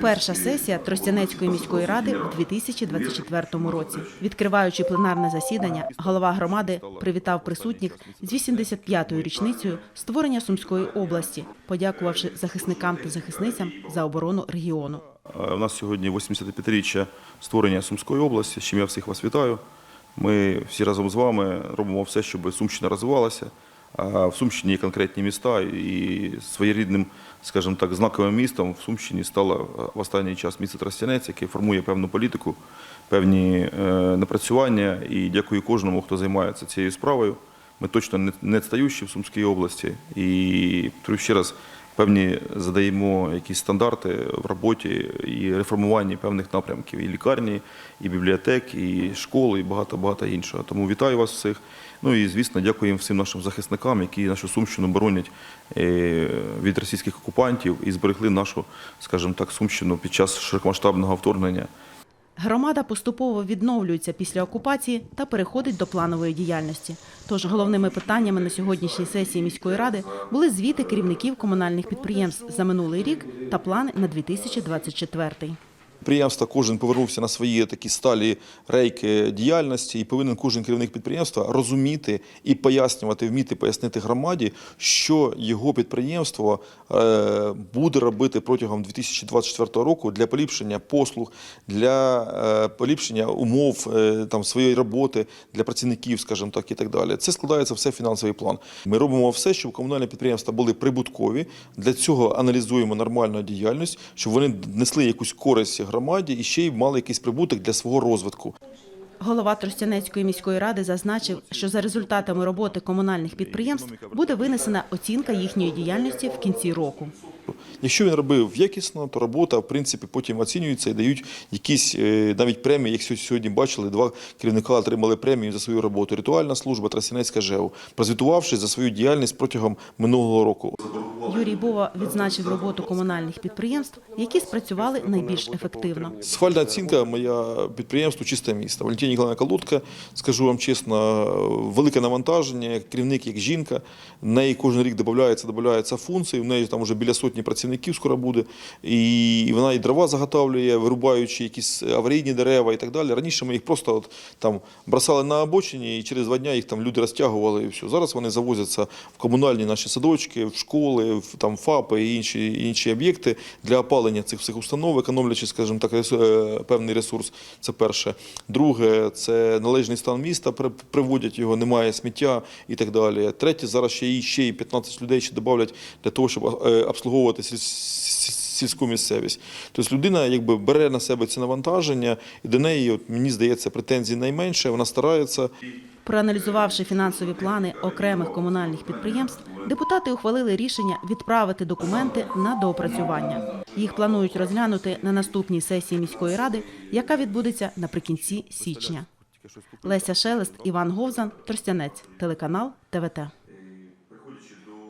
Перша сесія Тростянецької міської ради в 2024 році. Відкриваючи пленарне засідання, голова громади привітав присутніх з 85-ю річницею створення Сумської області, подякувавши захисникам та захисницям за оборону регіону. Е, У нас сьогодні 85-річчя створення Сумської області, з чим я всіх вас вітаю. Ми всі разом з вами робимо все, щоб Сумщина розвивалася. В Сумщині є конкретні міста, і своєрідним, скажімо так, знаковим містом в Сумщині стало в останній час місто Тростянець, яке формує певну політику, певні е, напрацювання. І дякую кожному, хто займається цією справою. Ми точно не- не відстаючі в Сумській області. І ще раз, певні задаємо якісь стандарти в роботі і реформуванні певних напрямків і лікарні, і бібліотек, і школи, і багато багато іншого. Тому вітаю вас всіх. Ну і звісно, дякуємо всім нашим захисникам, які нашу сумщину боронять е, від російських окупантів і зберегли нашу, скажімо так, сумщину під час широкомасштабного вторгнення. Громада поступово відновлюється після окупації та переходить до планової діяльності. Тож головними питаннями на сьогоднішній сесії міської ради були звіти керівників комунальних підприємств за минулий рік та плани на 2024. Підприємства кожен повернувся на свої такі сталі рейки діяльності, і повинен кожен керівник підприємства розуміти і пояснювати, вміти пояснити громаді, що його підприємство е, буде робити протягом 2024 року для поліпшення послуг, для е, поліпшення умов е, там своєї роботи для працівників, скажімо так, і так далі. Це складається все в фінансовий план. Ми робимо все, щоб комунальні підприємства були прибуткові. Для цього аналізуємо нормальну діяльність, щоб вони несли якусь користь громаді і ще й мали якийсь прибуток для свого розвитку. Голова Тростянецької міської ради зазначив, що за результатами роботи комунальних підприємств буде винесена оцінка їхньої діяльності в кінці року. Якщо він робив якісно, то робота в принципі потім оцінюється і дають якісь е, навіть премії. Як сьогодні- сьогодні бачили, два керівника отримали премію за свою роботу. Ритуальна служба Тростянецька ЖЕУ, прозвітувавши за свою діяльність протягом минулого року. Юрій Бова відзначив роботу комунальних підприємств, які спрацювали найбільш ефективно. Схвальна оцінка моя підприємству чисте місто. Валентина Ніколаївна Колодка, скажу вам чесно, велике навантаження, як керівник, як жінка. В неї кожен рік додається, додається функції. В неї там вже біля сотні працівників скоро буде. І вона і дрова заготовлює, вирубаючи якісь аварійні дерева і так далі. Раніше ми їх просто от, там бросали на обочині, і через два дні їх там люди розтягували і все. Зараз вони завозяться в комунальні наші садочки, в школи, в там ФАПи і інші, інші об'єкти для опалення цих всіх установ, економлячи, скажімо так, е, певний ресурс. Це перше. Друге, це належний стан міста, при- приводять його, немає сміття і так далі. Третє, зараз ще і ще і 15 людей ще додавлять для того, щоб е, обслуговувати сіль- сіль- сільську місцевість. Тобто людина якби бере на себе це навантаження, і до неї, от, мені здається, претензій найменше, вона старається. Проаналізувавши фінансові плани окремих комунальних підприємств, депутати ухвалили рішення відправити документи на доопрацювання. Їх планують розглянути на наступній сесії міської ради, яка відбудеться наприкінці січня. Леся Шелест, Іван Говзан, Тростянець, телеканал ТВТ.